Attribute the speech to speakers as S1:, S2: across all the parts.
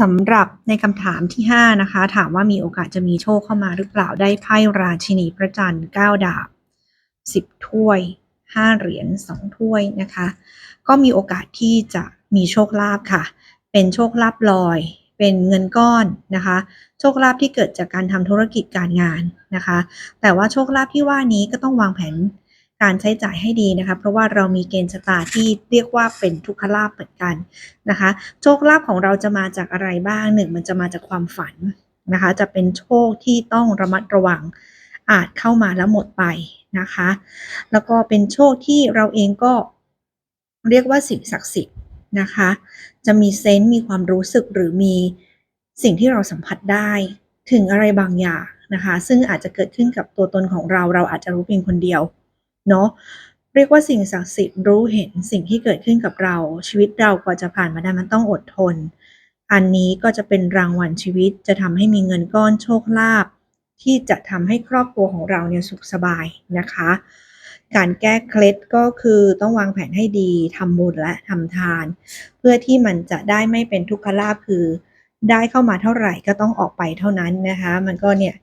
S1: สำหรับในคำถามที่ 5 นะคะ ถามว่ามีโอกาสจะมีโชคเข้ามาหรือเปล่าได้ไพ่ราชินีพระจันทร์9ดาบ 10 ถ้วย 5 เหรียญ2ถ้วยนะคะ ก็มีโอกาสที่จะมีโชคลาภค่ะ เป็นโชคลาภลอย เป็นเงินก้อนนะคะ โชคลาภที่เกิดจากการทำธุรกิจการงานนะคะ แต่ว่าโชคลาภที่ว่านี้ก็ต้องวางแผน การใช้จ่ายให้ดีนะคะ เพราะว่าเรามีเกณฑ์ชะตาที่เรียกว่าเป็นทุกขลาภเหมือนกันนะคะ โชคลาภของเราจะมาจากอะไรบ้างหนึ่งมันจะมาจากความฝันนะคะ จะเป็นโชคที่ต้องระมัดระวังอาจเข้ามาแล้วหมดไปนะคะ แล้วก็เป็นโชคที่เราเองก็เรียกว่าสิ่งศักดิ์สิทธิ์นะคะ จะมีเซนต์มีความรู้สึกหรือมีสิ่งที่เราสัมผัสได้ถึงอะไรบางอย่างนะคะ ซึ่งอาจจะเกิดขึ้นกับตัวตนของเรา เราอาจจะรู้เพียงคนเดียว เนาะเรียกว่าสิ่งศักดิ์สิทธิ์รู้เห็นสิ่งที่เกิดขึ้นกับเรา ชีวิตเรากว่าจะผ่านมาได้มันต้องอดทน อันนี้ก็จะเป็นรางวัลชีวิตจะทำให้มีเงินก้อนโชคลาภที่จะทำให้ครอบครัวของเราเนี่ยสุขสบายนะคะ การแก้เคล็ดก็คือต้องวางแผนให้ดีทำบุญและทำทาน เพื่อที่มันจะได้ไม่เป็นทุกขลาภคือ ได้เข้ามาเท่าไหร่ก็ต้องออกไปเท่านั้นนะคะ มันก็เนี่ย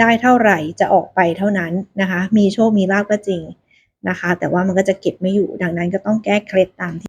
S1: ได้เท่าไหร่จะออกไปเท่านั้นนะคะ มีโชคมีลาภก็จริง นะคะ แต่ว่ามันก็จะเก็บไม่อยู่ ดังนั้นก็ต้องแก้เคล็ดตามที่